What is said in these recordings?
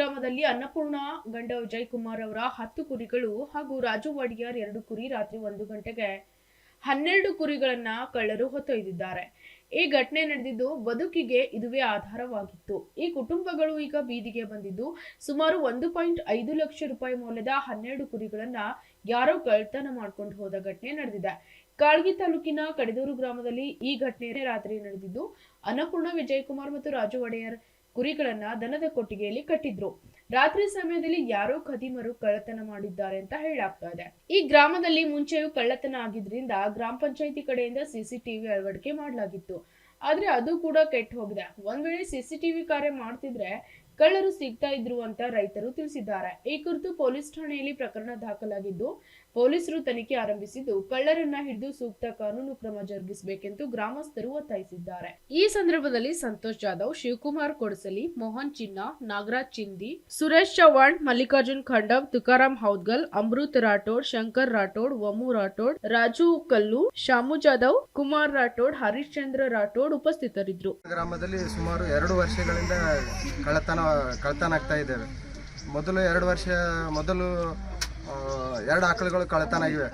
ಗ್ರಾಮದಲ್ಲಿ ಅನ್ನಪೂರ್ಣ ಗಂಡ ವಿಜಯ್ ಕುಮಾರ್ ಅವರ ಹತ್ತು ಕುರಿಗಳು ಹಾಗೂ ರಾಜು ಒಡೆಯರ್ ಎರಡು ಕುರಿ ರಾತ್ರಿ ಒಂದು ಗಂಟೆಗೆ ಹನ್ನೆರಡು ಕುರಿಗಳನ್ನ ಕಳ್ಳರು ಹೊತ್ತೊಯ್ದಿದ್ದಾರೆ. ಈ ಘಟನೆ ನಡೆದಿದ್ದು ಬದುಕಿಗೆ ಇದುವೇ ಆಧಾರವಾಗಿತ್ತು. ಈ ಕುಟುಂಬಗಳು ಈಗ ಬೀದಿಗೆ ಬಂದಿದ್ದು ಸುಮಾರು ಒಂದು ಪಾಯಿಂಟ್ ಐದು ಲಕ್ಷ ರೂಪಾಯಿ ಮೌಲ್ಯದ ಹನ್ನೆರಡು ಕುರಿಗಳನ್ನ ಯಾರೋ ಕಳ್ತನ ಮಾಡ್ಕೊಂಡು ಹೋದ ಘಟನೆ ನಡೆದಿದೆ. ಕಾಳ್ಗಿ ತಾಲೂಕಿನ ಕಡೆದೂರು ಗ್ರಾಮದಲ್ಲಿ ಈ ಘಟನೆ ರಾತ್ರಿ ನಡೆದಿದ್ದು, ಅನ್ನಪೂರ್ಣ ವಿಜಯಕುಮಾರ್ ಮತ್ತು ರಾಜು ಒಡೆಯರ್ ಕುರಿಗಳನ್ನ ದನದ ಕೊಟ್ಟಿಗೆಯಲ್ಲಿ ಕಟ್ಟಿದ್ರು. ರಾತ್ರಿ ಸಮಯದಲ್ಲಿ ಯಾರೋ ಖದೀಮರು ಕಳ್ಳತನ ಮಾಡಿದ್ದಾರೆ ಅಂತ ಹೇಳಾಗ್ತಾ ಇದೆ ಈ ಗ್ರಾಮದಲ್ಲಿ ಮುಂಚೆಯೂ ಕಳ್ಳತನ ಆಗಿದ್ರಿಂದ ಗ್ರಾಮ ಪಂಚಾಯತಿ ಕಡೆಯಿಂದ ಸಿಸಿಟಿವಿ ಅಳವಡಿಕೆ ಮಾಡಲಾಗಿತ್ತು. ಆದ್ರೆ ಅದು ಕೂಡ ಕೆಟ್ಟ ಹೋಗಿದೆ. ಒಂದ್ ವೇಳೆ ಸಿಸಿಟಿವಿ ಕಾರ್ಯ ಮಾಡ್ತಿದ್ರೆ ಕಳ್ಳರು ಸಿಗ್ತಾ ಇದ್ರು ಅಂತ ರೈತರು ತಿಳಿಸಿದ್ದಾರೆ. ಈ ಕುರಿತು ಪೊಲೀಸ್ ಠಾಣೆಯಲ್ಲಿ ಪ್ರಕರಣ ದಾಖಲಾಗಿದ್ದು, ಪೊಲೀಸರು ತನಿಖೆ ಆರಂಭಿಸಿದ್ದು, ಕಳ್ಳರನ್ನ ಹಿಡಿದು ಸೂಕ್ತ ಕಾನೂನು ಕ್ರಮ ಜರುಗಿಸಬೇಕೆಂದು ಗ್ರಾಮಸ್ಥರು ಒತ್ತಾಯಿಸಿದ್ದಾರೆ. ಈ ಸಂದರ್ಭದಲ್ಲಿ ಸಂತೋಷ್ ಜಾಧವ್, ಶಿವಕುಮಾರ್ ಕೊಡಸಲಿ, ಮೋಹನ್ ಚಿನ್ನ, ನಾಗರಾಜ್ ಚಿಂದಿ, ಸುರೇಶ್ ಚವಾಣ್ ಮಲ್ಲಿಕಾರ್ಜುನ್ ಖಂಡವ್, ತುಕಾರಾಮ್ ಹೌದ್ಗಲ್, ಅಮೃತ್ ರಾಠೋಡ್, ಶಂಕರ್ ರಾಠೋಡ್, ವಮು ರಾಠೋಡ್, ರಾಜು ಕಲ್ಲು ಶಾಮು ಜಾಧವ್, ಕುಮಾರ್ ರಾಠೋಡ್ ಹರಿಶ್ಚಂದ್ರ ರಾಠೋಡ್ ಉಪಸ್ಥಿತರಿದ್ದರು. ಗ್ರಾಮದಲ್ಲಿ ಸುಮಾರು ಎರಡು ವರ್ಷಗಳಿಂದ ಕಳ್ಳತನ ಕಳ್ಳತನ ಆಗ್ತಾ ಇದ್ದೇವೆ. ಮೊದಲು ಎರಡು ವರ್ಷ, ಮೊದಲು ಎರಡು ಆಕಳುಗಳು ಕಳ್ಳತನ ಆಗಿವೆ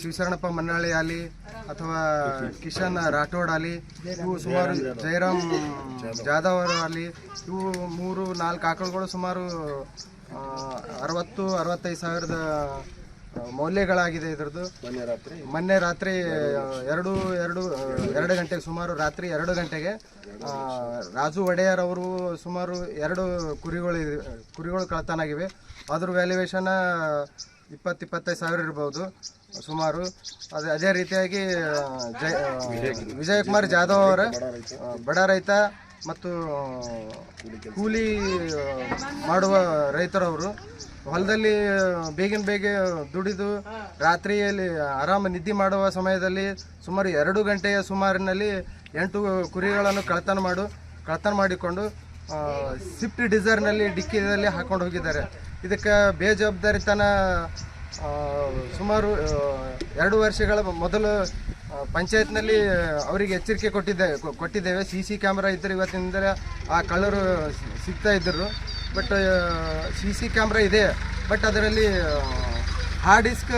ಶಿವಶರಣಪ್ಪ ಮನ್ನಾಳಿ ಆಲಿ ಅಥವಾ ಕಿಶನ್ ರಾಠೋಡ್ ಆಲಿ ಇವು ಸುಮಾರು ಜಯರಾಮ್ ಜಾಧವ್ ಅವರು ಆಗಲಿ ಇವು ಮೂರು ನಾಲ್ಕು ಆಕಳುಗಳು ಸುಮಾರು ಅರವತ್ತು, ಅರವತ್ತೈದು ಸಾವಿರದ ಮೌಲ್ಯಗಳಾಗಿದೆ ಇದ್ರದ್ದು. ಮೊನ್ನೆ ರಾತ್ರಿ. ಮೊನ್ನೆ ರಾತ್ರಿ ಎರಡು ಎರಡು ಎರಡು ಗಂಟೆಗೆ ಸುಮಾರು ರಾತ್ರಿ ಎರಡು ಗಂಟೆಗೆ ರಾಜು ಒಡೆಯರ್ ಅವರು ಸುಮಾರು ಎರಡು ಕುರಿಗಳು ಕುರಿಗಳು ಕಳ್ತನಾಗಿವೆ ಅದ್ರ ವ್ಯಾಲ್ಯೂಯೇಷನ್ ಇಪ್ಪತ್ತು ಇಪ್ಪತ್ತೈದು ಸಾವಿರ ಇರ್ಬೋದು ಸುಮಾರು. ಅದೇ ಅದೇ ರೀತಿಯಾಗಿ ಜಯ ವಿಜಯಕುಮಾರ್ ಜಾಧವ್ ಅವರ ಬಡ ರೈತ. ಮತ್ತು, ಕೂಲಿ ಮಾಡುವ ರೈತರವರು ಹೊಲದಲ್ಲಿ ಬೇಗಿನ ಬೇಗ ದುಡಿದು ರಾತ್ರಿಯಲ್ಲಿ ಆರಾಮ ನಿದ್ದೆ ಮಾಡುವ ಸಮಯದಲ್ಲಿ ಸುಮಾರು ಎರಡು ಗಂಟೆಯ ಸುಮಾರಿನಲ್ಲಿ ಎಂಟು ಕುರಿಗಳನ್ನು ಕಳತನ ಮಾಡು ಕಳತನ ಮಾಡಿಕೊಂಡು ಸ್ವಿಫ್ಟ್ ಡಿಸೈರ್ನಲ್ಲಿ ಡಿಕ್ಕಿದಲ್ಲಿ ಹಾಕೊಂಡು ಹೋಗಿದ್ದಾರೆ. ಇದಕ್ಕೆ ಬೇಜವಾಬ್ದಾರಿತನ ಸುಮಾರು ಎರಡು ವರ್ಷಗಳ ಮೊದಲು ಪಂಚಾಯತ್ನಲ್ಲಿ ಅವರಿಗೆ ಎಚ್ಚರಿಕೆ ಕೊಟ್ಟಿದ್ದೇವೆ ಕೊ- ಕೊಟ್ಟಿದ್ದೇವೆ. ಸಿ ಸಿ ಕ್ಯಾಮ್ರಾ ಇದ್ದರೆ ಇವತ್ತಿನಿಂದ ಆ ಕಳ್ಳರು ಸಿಗ್ತಾ ಇದ್ದರು. ಬಟ್ ಸಿ ಸಿ ಕ್ಯಾಮ್ರಾ ಇದೆ. ಬಟ್, ಅದರಲ್ಲಿ ಹಾರ್ಡ್ ಡಿಸ್ಕ್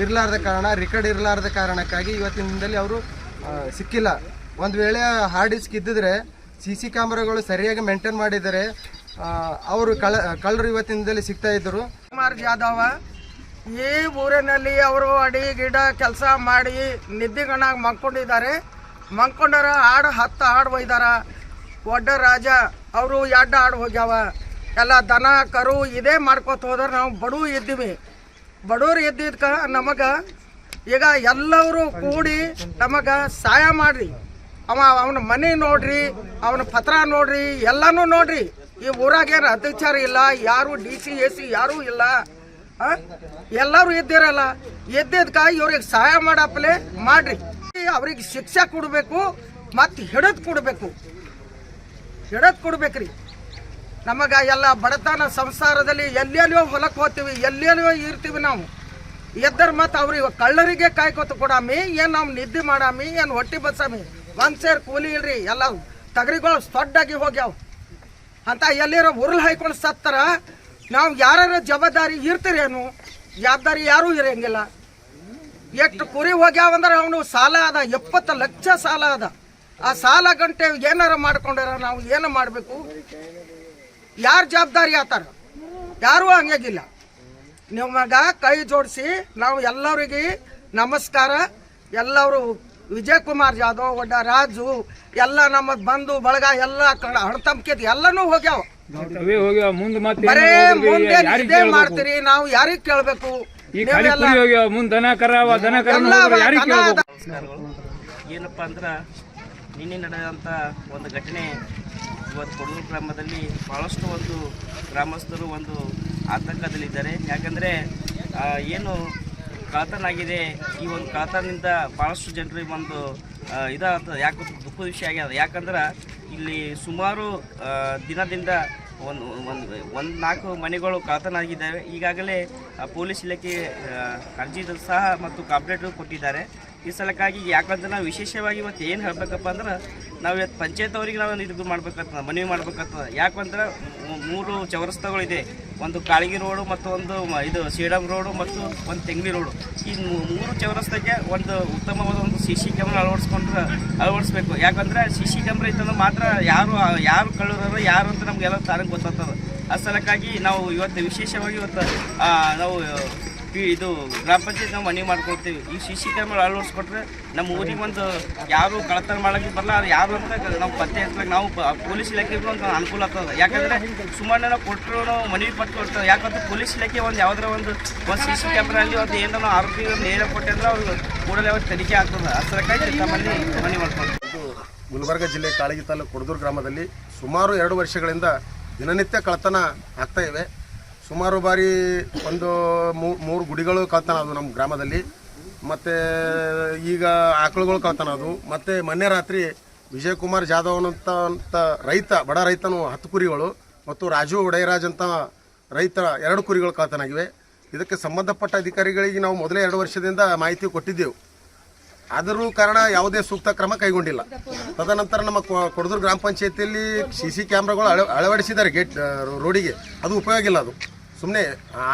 ಇರಲಾರ್ದ ಕಾರಣ, ರೆಕಾರ್ಡ್ ಇರಲಾರ್ದ ಕಾರಣಕ್ಕಾಗಿ ಇವತ್ತಿನ ದಿನದಲ್ಲಿ ಅವರು ಸಿಕ್ಕಿಲ್ಲ. ಒಂದು ವೇಳೆ ಹಾರ್ಡ್ ಡಿಸ್ಕ್ ಇದ್ದಿದ್ರೆ, ಸಿ ಸಿ ಕ್ಯಾಮ್ರಾಗಳು ಸರಿಯಾಗಿ ಮೇಂಟೈನ್ ಮಾಡಿದರೆ ಅವರು ಕಳ, ಕಳ್ಳರು ಇವತ್ತಿನ ದಿನದಲ್ಲಿ ಸಿಗ್ತಾ ಇದ್ದರು. ಕುಮಾರ್ ಜಾಧವ ಈ ಊರಿನಲ್ಲಿ ಅವರು ಅಡಿ ಗಿಡ ಕೆಲಸ ಮಾಡಿ ನಿದ್ದೆಗಣ್ಣಾಗಿ ಮಂಕೊಂಡಿದ್ದಾರೆ ಮಂಕೊಂಡಾರ ಹಾಡು ಹತ್ತು ಹಾಡು ಒಯ್ದಾರ. ಒಡ್ಡ ರಾಜ, ಅವರು ಎರಡು ಹಾಡು ಹೋಗ್ಯಾವ. ಎಲ್ಲ ದನ, ಕರು ಇದೇ ಮಾಡ್ಕೊತ ಹೋದ್ರೆ ನಾವು ಬಡವ್ರು ಇದ್ದೀವಿ. ಬಡವ್ರು ಇದ್ದಿದ್ಕ ನಮಗೆ ಈಗ ಎಲ್ಲರೂ ಕೂಡಿ ನಮಗೆ ಸಹಾಯ ಮಾಡ್ರಿ. ಅವ ಅವನ ಮನೆ ನೋಡ್ರಿ, ಅವನ ಪತ್ರ ನೋಡ್ರಿ, ಎಲ್ಲನೂ ನೋಡ್ರಿ. ಈ ಊರಾಗೇನು ಅತ್ಯಾಚಾರ ಇಲ್ಲ, ಯಾರು ಡಿ ಸಿ, ಎ ಸಿ ಯಾರೂ ಇಲ್ಲ? ಎಲ್ಲರೂ ಇದ್ದಿರಲ್ಲ ಎದ್ದಿದ್ಕ ಇವ್ರಿಗೆ ಸಹಾಯ ಮಾಡಪ್ಪಲೆ ಮಾಡ್ರಿ. ಅವ್ರಿಗೆ ಶಿಕ್ಷೆ ಕೊಡಬೇಕು, ಮತ್ತು ಹಿಡಿದು ಕೊಡಬೇಕು. ಹಿಡದ್ ಕೊಡ್ಬೇಕ್ರಿ. ನಮಗೆ ಎಲ್ಲ ಬಡತನ ಸಂಸಾರದಲ್ಲಿ ಎಲ್ಲೆಲ್ಲಿಯೋ ಹೊಲಕ್ಕೆ ಹೋಗ್ತೀವಿ, ಎಲ್ಲೆಲ್ಲಿಯೋ ಇರ್ತೀವಿ ನಾವು. ಎದ್ದರ ಮತ್ತು ಅವ್ರಿಗೆ ಕಳ್ಳರಿಗೆ ಕಾಯ್ಕೊತ ಕೊಡಾಮಿ, ಏನು ನಾವು ನಿದ್ದೆ ಮಾಡಾಮಿ, ಏನು ಹೊಟ್ಟಿ ಬಸಾಮಿ ಒಂದು ಸೇರ್ ಕೂಲಿ ಇಲ್ರಿ ಎಲ್ಲ ತಗರಿಗಳು ದೊಡ್ಡಾಗಿ ಹೋಗ್ಯಾವ. ಅಂತ ಎಲ್ಲಿರೋ ಉರುಳು ಹಾಯ್ಕೊಂಡು ಸತ್ತಾರ ನಾವು ಯಾರ ಜವಾಬ್ದಾರಿ ಇರ್ತಿರೇನು? ಜವಾಬ್ದಾರಿ ಯಾರೂ ಇರಂಗಿಲ್ಲ. ಎಷ್ಟು ಕುರಿ ಹೋಗ್ಯಾವಂದ್ರೆ ಅವನು ಸಾಲ ಅದ, ಎಪ್ಪತ್ತು ಲಕ್ಷ ಸಾಲ ಅದ. ಆ ಸಾಲ ಗಂಟೆ ಏನಾರ ಮಾಡ್ಕೊಂಡಾರ ನಾವು ಏನು ಮಾಡಬೇಕು? ಯಾರು ಜವಾಬ್ದಾರಿ ಆತಾರ? ಯಾರೂ ಹಂಗಾಗಿಲ್ಲ ನಿಮಗ ಕೈ ಜೋಡಿಸಿ ನಾವು ಎಲ್ಲರಿಗೆ ನಮಸ್ಕಾರ. ಎಲ್ಲರೂ ವಿಜಯ್ ಕುಮಾರ್ ಜಾಧವ್ ಒಡ್ಡ ರಾಜು ಎಲ್ಲ ನಮ್ಮ ಬಂಧು, ಬಳಗ, ಎಲ್ಲ ಕಣ ಹಣತಂಬಿಕೆ ಎಲ್ಲನೂ ಹೋಗ್ಯಾವ. ಅವೇ ಹೋಗ್ಯಾವ ಮುಂದೆ ಮತ್ತೆ ಬರೇ ಏನಾದ್ರು ಮುಂದೆ ಇದೇ ಮಾಡ್ತೀರಿ? ನಾವು ಯಾರಿಗೆ ಕೇಳಬೇಕು? ಈ ಖಾಲಿ ನೀವೆಲ್ಲ ಕುರಿ ಹೋಗ್ಯಾವ ಮುಂದ್ ದನ ಕರಾವ ದನ ಕರ ಯಾರಿಗೆ ದನ ಕೇಳ್ಬೇಕು? ನಮಸ್ಕಾರಗಳು. ಏನಪ್ಪ ಅಂದ್ರೆ ನಿನ್ನೆ ನಡೆದಂಥ ಒಂದು ಘಟನೆ ಇವತ್ತು ಕೊಡಗು ಗ್ರಾಮದಲ್ಲಿ ಭಾಳಷ್ಟು ಒಂದು ಗ್ರಾಮಸ್ಥರು ಒಂದು ಆತಂಕದಲ್ಲಿದ್ದಾರೆ. ಯಾಕಂದರೆ ಏನು ಕಳತನಾಗಿದೆ ಈ ಒಂದು ಕಳತನದಿಂದ ಭಾಳಷ್ಟು ಜನರಿಗೆ ಒಂದು ಇದಾಗ್ತದೆ. ಯಾಕೆ ದುಃಖದ ವಿಷಯ ಆಗ್ಯದ. ಯಾಕಂದ್ರೆ ಇಲ್ಲಿ ಸುಮಾರು ದಿನದಿಂದ ಒಂದು ಒಂದು ಒಂದು ನಾಲ್ಕು ಮನೆಗಳು ಕಳತನಾಗಿದ್ದಾವೆ ಈಗಾಗಲೇ ಪೊಲೀಸ್ ಇಲಾಖೆ ಅರ್ಜಿ ಸಹ ಮತ್ತು ಕಂಪ್ಲೇಂಟ್ ಕೊಟ್ಟಿದ್ದಾರೆ. ಈ ಸಲಕ್ಕಾಗಿ ಯಾಕಂದ್ರೆ ನಾವು ವಿಶೇಷವಾಗಿ ಇವತ್ತು ಏನು ಹೇಳಬೇಕಪ್ಪ ಅಂದ್ರೆ ನಾವು ಇವತ್ತು ಪಂಚಾಯತ್ ಅವ್ರಿಗೆ ನಾವು ಇದು ಮಾಡ್ಬೇಕಂತ, ಮನವಿ ಮಾಡ್ಬೇಕಂತ, ಯಾಕಂದ್ರೆ ಮೂರು ಚೌರಸ್ತಗಳಿದೆ ಒಂದು ಕಾಳಗಿ ರೋಡು ಮತ್ತು ಒಂದು ಇದು ಸೀಡಮ್ ರೋಡು ಮತ್ತು ಒಂದು ತೆಂಗಲಿ ರೋಡು. ಈ ಮೂರು ಚೌರಸ್ತಕ್ಕೆ ಒಂದು ಉತ್ತಮವಾದ ಒಂದು ಸಿ ಸಿ ಕ್ಯಾಮ್ರಾ ಅಳವಡಿಸ್ಕೊಂಡ್ರೆ ಅಳವಡಿಸ್ಬೇಕು. ಯಾಕಂದ್ರೆ ಸಿ ಸಿ ಕ್ಯಾಮ್ರಾ ಇತ್ತಂದ್ರೆ ಮಾತ್ರ ಯಾರು ಯಾರು ಕಳ್ಳರು, ಯಾರು ಅಂತ ನಮಗೆಲ್ಲ ತಾನೇ ಗೊತ್ತಾಗ್ತದೆ. ಆ ಸಲಕ್ಕಾಗಿ ನಾವು ಇವತ್ತು ವಿಶೇಷವಾಗಿ ಇವತ್ತು ನಾವು ಇದು ಗ್ರಾಮ ಪಂಚಾಯತ್ ನಾವು ಮನೆ ಮಾಡ್ಕೊಡ್ತೀವಿ. ಈ ಸಿ ಸಿ ಕ್ಯಾಮ್ರಾ ಅಳವಡಿಸ್ಕೊಟ್ರೆ ನಮ್ಮ ಊರಿಗೆ ಒಂದು ಯಾರು ಕಳತನ ಮಾಡಕ್ಕೆ ಬರಲ್ಲ, ಅದು ಯಾರು ಅಂತ ನಾವು ಪತ್ತೆ ಹಚ್ಚಲಿಕ್ಕೆ ನಾವು ಪೊಲೀಸ್ ಇಲಾಖೆಗೂ ಒಂದು ಅನುಕೂಲ ಆಗ್ತದೆ. ಯಾಕಂದ್ರೆ ಸುಮಾರು ನಾವು ಕೊಟ್ಟರು ನಾವು ಮನವಿ ಪಟ್ಟು ಕೊಡ್ತೇವೆ ಯಾಕಂದ್ರೆ ಪೊಲೀಸ್ ಇಲಾಖೆ ಒಂದು ಯಾವುದರ ಒಂದು ಒಂದು ಸಿ ಸಿ ಕ್ಯಾಮ್ರಾ ಅಲ್ಲಿ ಒಂದು ಏನೋ ನಾವು ಆರೋಪಿ ನೇರ ಕೊಟ್ಟೆ ಅಂದ್ರೆ ಅವ್ರು ಕೂಡಲೇ ಅವ್ರಿಗೆ ತನಿಖೆ ಆಗ್ತದೆ. ಆ ನಮ್ಮಲ್ಲಿ ಮನವಿ ಮಾಡ್ಕೊಳ್ತೀವಿ. ಗುಲ್ಬರ್ಗ ಜಿಲ್ಲೆ ಕಾಳಗಿ ತಾಲೂಕು ಕೊಡದೂರು ಗ್ರಾಮದಲ್ಲಿ ಸುಮಾರು ಎರಡು ವರ್ಷಗಳಿಂದ ದಿನನಿತ್ಯ ಕಳತನ ಆಗ್ತಾ ಇವೆ. ಸುಮಾರು ಬಾರಿ ಒಂದು ಮೂರು ಗುಡಿಗಳು ಕಳ್ತಾನ ಅದು ನಮ್ಮ ಗ್ರಾಮದಲ್ಲಿ. ಮತ್ತು ಈಗ ಆಕಳುಗಳು ಕಳ್ತಾನ ಅದು. ಮತ್ತು ಮೊನ್ನೆ ರಾತ್ರಿ ವಿಜಯಕುಮಾರ್ ಜಾಧವ್ ಅಂತ ಅಂತ ರೈತ, ಬಡ ರೈತನು ಹತ್ತು ಕುರಿಗಳು ಮತ್ತು ರಾಜು ಒಡೆಯರಾಜ್ ಅಂತ ರೈತ ಎರಡು ಕುರಿಗಳು ಕಳ್ತನಾಗಿವೆ ಇದಕ್ಕೆ ಸಂಬಂಧಪಟ್ಟ ಅಧಿಕಾರಿಗಳಿಗೆ ನಾವು ಮೊದಲೇ ಎರಡು ವರ್ಷದಿಂದ ಮಾಹಿತಿ ಕೊಟ್ಟಿದ್ದೆವು. ಆದರೂ ಕಾರಣ ಯಾವುದೇ ಸೂಕ್ತ ಕ್ರಮ ಕೈಗೊಂಡಿಲ್ಲ. ತದನಂತರ ನಮ್ಮ ಕೊಡದೂರು ಗ್ರಾಮ ಪಂಚಾಯತಿಯಲ್ಲಿ ಸಿ ಸಿ ಕ್ಯಾಮ್ರಾಗಳು ಅಳ, ಅಳವಡಿಸಿದ್ದಾರೆ ಗೇಟ್, ರೋಡಿಗೆ. ಅದು ಉಪಯೋಗ ಇಲ್ಲ ಅದು. ಸುಮ್ಮನೆ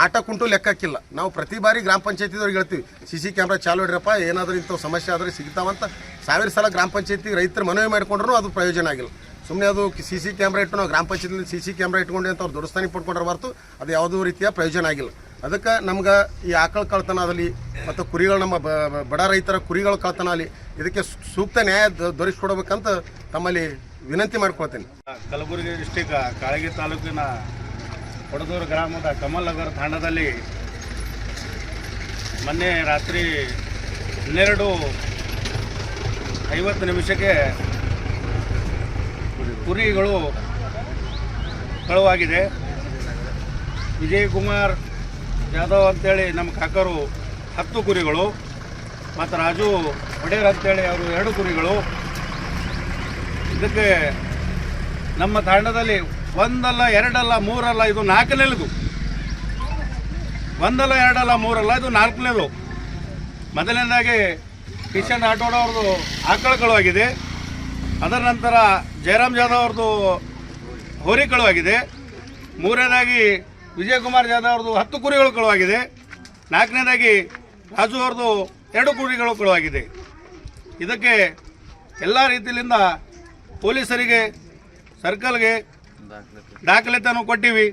ಆಟ ಕುಂಟು ಲೆಕ್ಕಕ್ಕಿಲ್ಲ ನಾವು ಪ್ರತಿ ಬಾರಿ ಗ್ರಾಮ ಪಂಚಾಯತಿದವ್ರಿಗೆ ಹೇಳ್ತೀವಿ, ಸಿ ಸಿ ಕ್ಯಾಮ್ರಾ ಚಾಲು ಇಡ್ರಪ್ಪ, ಏನಾದರೂ ಇಂಥ ಸಮಸ್ಯೆ ಆದರೆ ಸಿಗ್ತಾವಂತ. ಸಾವಿರ ಸಲ ಗ್ರಾಮ ಪಂಚಾಯತಿ ರೈತರು ಮನವಿ ಮಾಡಿಕೊಂಡ್ರೂ ಅದು ಪ್ರಯೋಜನ ಆಗಿಲ್ಲ. ಸುಮ್ಮನೆ ಅದು ಸಿ ಸಿ ಕ್ಯಾಮ್ರಾ ಇಟ್ಟು ನಾವು ಗ್ರಾಮ ಪಂಚಾಯತಿಲಿ ಸಿ ಸಿ ಕ್ಯಾಮ್ರಾ ಇಟ್ಕೊಂಡು ಅಂತ ಅವ್ರು ದುರಸ್ತಾನಿ ಪಡ್ಕೊಂಡ್ರೆ ಹೊರತು ಅದು ಯಾವುದೋ ರೀತಿಯ ಪ್ರಯೋಜನ ಆಗಿಲ್ಲ. ಅದಕ್ಕೆ ನಮ್ಗೆ ಈ ಆಕಳ ಕಳ್ತನ ಆಗಲಿ ಮತ್ತು ಕುರಿಗಳು ನಮ್ಮ ಬಡ ರೈತರ ಕುರಿಗಳು ಕಳ್ತನ ಆಗಲಿ, ಇದಕ್ಕೆ ಸೂಕ್ತ ನ್ಯಾಯ ದೊರಕಿಸ್ಕೊಡ್ಬೇಕಂತ ತಮ್ಮಲ್ಲಿ ವಿನಂತಿ ಮಾಡ್ಕೊಳ್ತೀನಿ. ಕಲಬುರಗಿ ಡಿಸ್ಟಿಕ್, ಕಾಳಗಿ ತಾಲೂಕಿನ ಕೊಡದೂರು ಗ್ರಾಮದ ಕಮಲ್ ನಗರ ತಾಂಡದಲ್ಲಿ ಮೊನ್ನೆ ರಾತ್ರಿ ಹನ್ನೆರಡು ಐವತ್ತು ನಿಮಿಷಕ್ಕೆ ಕುರಿಗಳು ಕಳುವಾಗಿದೆ. ವಿಜಯಕುಮಾರ್ ಯಾದವ್ ಅಂತೇಳಿ ನಮ್ಮ ಕಾಕರು ಹತ್ತು ಕುರಿಗಳು ಮತ್ತು ರಾಜು ಒಡೆಯರ್ ಅಂತೇಳಿ ಅವರು ಎರಡು ಕುರಿಗಳು. ಇದಕ್ಕೆ ನಮ್ಮ ತಾಂಡದಲ್ಲಿ ಒಂದಲ್ಲ, ಎರಡಲ್ಲ, ಮೂರಲ್ಲ, ಇದು ನಾಲ್ಕನೇದು ಒಂದಲ್ಲ, ಎರಡಲ್ಲ, ಮೂರಲ್ಲ, ಇದು ನಾಲ್ಕನೇದು ಮೊದಲನೇದಾಗಿ ಕಿಶನ್ ರಾಠೋಡ್ ಅವ್ರದ್ದು ಆಗಿದೆ ಅದರ ನಂತರ ಜಯರಾಮ್ ಜಾಧವ್ ಅವ್ರದ್ದು ಹೋರಿ ಆಗಿದೆ ಮೂರನೇದಾಗಿ ವಿಜಯಕುಮಾರ್ ಜಾಧವ್ ಅವ್ರದ್ದು ಹತ್ತು ಕುರಿಗಳು ಕಳುವಾಗಿದೆ. ನಾಲ್ಕನೇದಾಗಿ ರಾಜು ಅವ್ರದ್ದು ಎರಡು ಕುರಿಗಳು ಕಳುವಾಗಿದೆ. ಇದಕ್ಕೆ ಎಲ್ಲ ರೀತಿಯಿಂದ ಪೊಲೀಸರಿಗೆ, ಸರ್ಕಲ್ಗೆ ದಾಖಲೆತನ ಕೊಟ್ಟಿವಿ.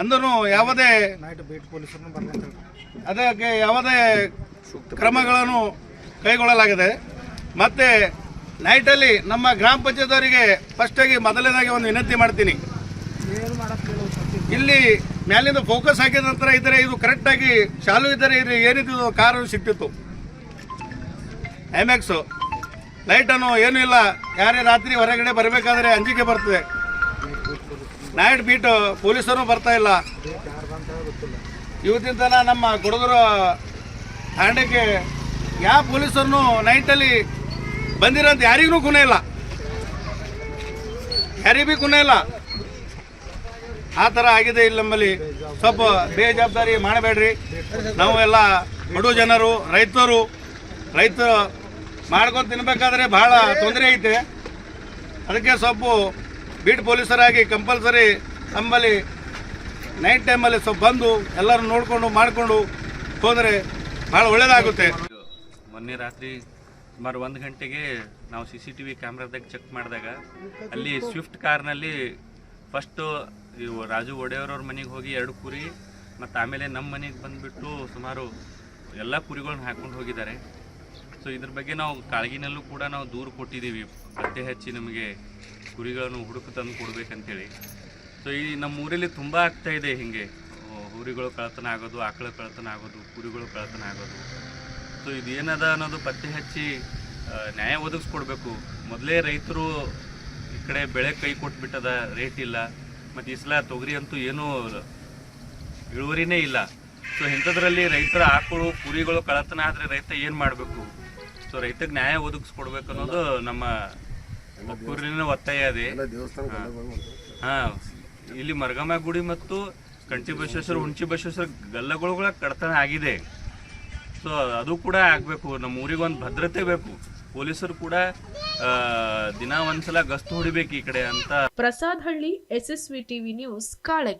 ಅಂದ್ರೂ ಯಾವುದೇ ಅದಕ್ಕೆ ಯಾವುದೇ ಕ್ರಮಗಳನ್ನು ಕೈಗೊಳ್ಳಲಾಗಿದೆ. ಮತ್ತು ನೈಟಲ್ಲಿ ನಮ್ಮ ಗ್ರಾಮ ಪಂಚಾಯತ್ ಅವರಿಗೆ ಫಸ್ಟಾಗಿ ಮೊದಲನೇದಾಗಿ ಒಂದು ವಿನಂತಿ ಮಾಡ್ತೀನಿ. ಇಲ್ಲಿ ಮ್ಯಾಲಿಂದ ಫೋಕಸ್ ಹಾಕಿದ ನಂತರ ಇದ್ದರೆ ಇದು ಕರೆಕ್ಟಾಗಿ ಶಾಲು ಇದ್ದರೆ ಇದು ಏನಿದ್ದು ಕಾರು ಸಿಕ್ತಿತ್ತು ಐಮ್ಯಾಕ್ಸು ಲೈಟನ್ನು ಏನೂ ಇಲ್ಲ. ಯಾರೇ ರಾತ್ರಿ ಹೊರಗಡೆ ಬರಬೇಕಾದ್ರೆ ಅಂಜಿಕೆ ಬರ್ತದೆ. ನೈಟ್ ಬೀಟ್ ಪೊಲೀಸರು ಬರ್ತಾ ಇಲ್ಲ. ಇವತ್ತಿನ ತನ ನಮ್ಮ ಕೊಡಗರ ತಾಂಡಕ್ಕೆ ಯಾವ ಪೊಲೀಸರನ್ನು ನೈಟಲ್ಲಿ ಬಂದಿರೋಂತ ಯಾರಿಗೂ ಗುಣ ಇಲ್ಲ. ಯಾರಿಗೂ ಭೀ ಗುಣ ಇಲ್ಲ. ಆ ಥರ ಆಗಿದೆ ಇಲ್ಲಿ ನಮ್ಮಲ್ಲಿ. ಸ್ವಲ್ಪ ಬೇಜವಾಬ್ದಾರಿ ಮಾಡಬೇಡ್ರಿ. ನಾವು ಎಲ್ಲ ಬಡು ಜನರು, ರೈತರು ರೈತರು ಮಾಡ್ಕೊಂಡು ತಿನ್ಬೇಕಾದ್ರೆ ಭಾಳ ತೊಂದರೆ ಐತೆ. ಅದಕ್ಕೆ ಸ್ವಲ್ಪ ಬೀಟ್ ಪೊಲೀಸರಾಗಿ ಕಂಪಲ್ಸರಿ ನಮ್ಮಲ್ಲಿ ನೈಟ್ ಟೈಮಲ್ಲಿ ಸ್ವಲ್ಪ ಬಂದು ಎಲ್ಲರೂ ನೋಡಿಕೊಂಡು ಮಾಡಿಕೊಂಡು ಹೋದರೆ ಭಾಳ ಒಳ್ಳೆಯದಾಗುತ್ತೆ ಮೊನ್ನೆ ರಾತ್ರಿ ಸುಮಾರು ಒಂದು ಗಂಟೆಗೆ ನಾವು ಸಿ ಸಿ ಟಿ ವಿ ಕ್ಯಾಮ್ರಾದಾಗ ಚೆಕ್ ಮಾಡಿದಾಗ ಅಲ್ಲಿ ಸ್ವಿಫ್ಟ್ ಕಾರ್ನಲ್ಲಿ ಫಸ್ಟು ಇವು ರಾಜು ಒಡೆಯವ್ರವ್ರ ಮನೆಗೆ ಹೋಗಿ ಎರಡು ಕುರಿ ಮತ್ತು ಆಮೇಲೆ ನಮ್ಮ ಮನೆಗೆ ಬಂದುಬಿಟ್ಟು ಸುಮಾರು ಎಲ್ಲ ಕುರಿಗಳನ್ನ ಹಾಕ್ಕೊಂಡು ಹೋಗಿದ್ದಾರೆ. ಸೊ ಇದ್ರ ಬಗ್ಗೆ ನಾವು ಕಾಳಗಿನಲ್ಲೂ ಕೂಡ ನಾವು ದೂರು ಕೊಟ್ಟಿದ್ದೀವಿ. ಪತ್ತೆ ಹಚ್ಚಿ ನಮಗೆ ಕುರಿಗಳನ್ನು ಹುಡುಕು ತಂದು ಕೊಡ್ಬೇಕಂತೇಳಿ. ಸೊ ಈ ನಮ್ಮ ಊರಲ್ಲಿ ತುಂಬ ಆಗ್ತಾ ಇದೆ ಹೀಗೆ. ಹುರಿಗಳು ಕಳತನ ಆಗೋದು, ಆಕಳ ಕಳತನ ಆಗೋದು, ಕುರಿಗಳು ಕಳತನ ಆಗೋದು. ಸೊ ಇದು ಏನದ ಅನ್ನೋದು ಪತ್ತೆ ಹಚ್ಚಿ ನ್ಯಾಯ ಒದಗಿಸ್ಕೊಡ್ಬೇಕು. ಮೊದಲೇ ರೈತರು ಈ ಕಡೆ ಬೆಳೆ ಕೈ ಕೊಟ್ಬಿಟ್ಟದ ರೇಟ್ ಇಲ್ಲ. ಮತ್ತು ಈ ಸಲ ತೊಗರಿ ಅಂತೂ ಏನೂ ಇಳುವರಿನೇ ಇಲ್ಲ. ಸೊ ಇಂಥದ್ರಲ್ಲಿ ರೈತರ ಆಕಳು, ಕುರಿಗಳು ಕಳತನ ಆದರೆ ರೈತ ಏನು ಮಾಡಬೇಕು? ಸೊ ರೈತಕ್ಕೆ ನ್ಯಾಯ ಒದಗಿಸ್ಕೊಡ್ಬೇಕು ಅನ್ನೋದು ನಮ್ಮ ಒಕ್ಕೂರಿನ ಒತ್ತಾಯ ಇದೆ ಹಾ. ಇಲ್ಲಿ ಮರಗಮ್ಮ ಗುಡಿ ಮತ್ತು ಕಂಠಿ ಬಸವೇಶ್ವರ ಹುಣಚಿ ಬಸವೇಶ್ವರ ಗಲ್ಲಗಳು ಕಡತನ ಆಗಿದೆ. ಸೊ ಅದು ಕೂಡ ಆಗಬೇಕು. ನಮ್ಮ ಊರಿಗೆ ಒಂದು ಭದ್ರತೆ ಬೇಕು. ಪೊಲೀಸರು ಕೂಡ ಆ, ದಿನ ಒಂದ್ಸಲ ಗಸ್ತು ಹೊಡಿಬೇಕು ಈ ಕಡೆ ಅಂತ. Prasad Halli S S V TV news Kalagi.